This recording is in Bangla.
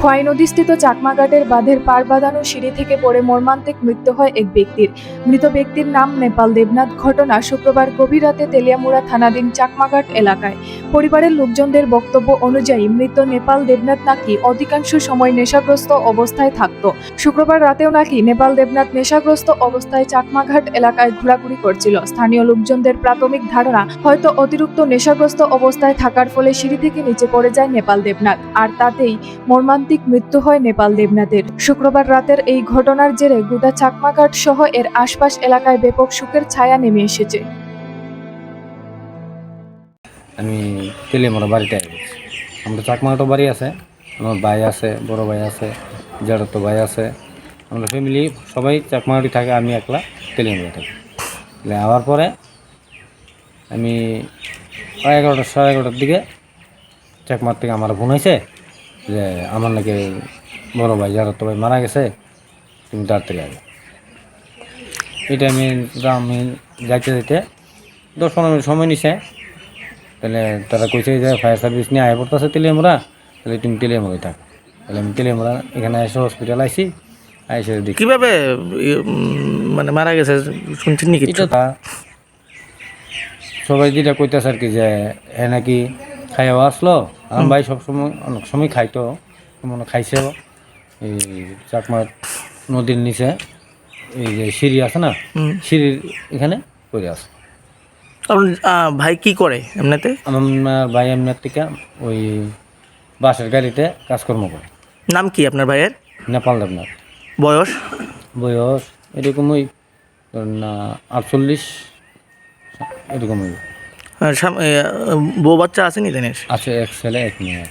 খোয়াই নদীস্থিত চাকমাঘাটের বাঁধের পার বাঁধানো সিঁড়ি থেকে পড়ে মর্মান্তিক মৃত্যু হয় এক ব্যক্তির। মৃত ব্যক্তির নাম নেপাল দেবনাথ, ঘটনা শুক্রবার গভীর রাতে তেলিয়ামুড়া থানাধীন চাকমাঘাট এলাকায়। পরিবারের লোকজনদের বক্তব্য অনুযায়ী মৃত নেপাল দেবনাথ নাকি অধিকাংশ সময় নেশাগ্রস্ত অবস্থায় থাকত। শুক্রবার রাতেও নাকি নেপাল দেবনাথ নেশাগ্রস্ত অবস্থায় চাকমাঘাট এলাকায় ঘোরাঘুরি করছিল। স্থানীয় লোকজনদের প্রাথমিক ধারণা, হয়তো অতিরিক্ত নেশাগ্রস্ত অবস্থায় থাকার ফলে সিঁড়ি থেকে নিচে পড়ে যায় নেপাল দেবনাথ। আর তাতেই মর্মান্তিক মৃত্যু হয় নেপাল দেবনাথের। শুক্রবার রাতের এই ঘটনার জেরে গোটা চাকমাঘাট সহ এর আশপাশ এলাকায় ব্যাপক শোকের ছায়া নেমে এসেছে। আমি তেলিয়ামরা বাড়িতে আসি আমরা চাকমাটো বাড়ি আছে, আমার ভাই আছে, বড় ভাই আছে জেঠাতো ভাই আছে। আমরা ফ্যামিলি সবাই চাকমাটি থাকে, আমি একলা তেলিয়ামরা থাকি। আওয়ার পরে আমি এগারোটা, সাড়ে এগারোটার দিকে চাকমার থেকে আমার ফোন হয়েছে যে আমার নাকি বড় ভাই জেঠাতো ভাই মারা গেছে তুমি তাড়াতাড়ি আগে। এটা আমি আমি যাইতে যাইতে দশ পনেরো মিনিট সময় নিছে। তাহলে তারা কইছে যে ফায়ার সার্ভিস নিয়ে আয় পড়তেছে তেলিয়ামরা তাহলে তুমি তেলিয়ামরাই থাক। তাহলে আমি তেলিয়ামরা এখানে এসে হসপিটাল আইসি আইসে দেখি। কীভাবে মানে মারা গেছে শুনছেন নাকি এটা সবাই যেটা কইতেছে আর কি যে এ নাকি খাইয়াও আসলো। আমার ভাই সবসময় অনেক সময় খাইতো মনে খাইছেও এই চাকমার নদীর নিচে এই যে সিঁড়ি আছে না সিঁড়ির এখানে পড়ে আছে। আপনার ভাই কি করে এমনিতে? আমার ভাই এমনির থেকে ওই বাসের গাড়িতে কাজকর্ম করে। নাম কি আপনার ভাইয়ের? নেপাল দেবনাথ। বয়স? বয়স এরকম ওই না আটচল্লিশ এরকম ওই আর সাম- এ, বউ বাচ্চা আছে নি আছে এক ছেলে এক মেয়ে।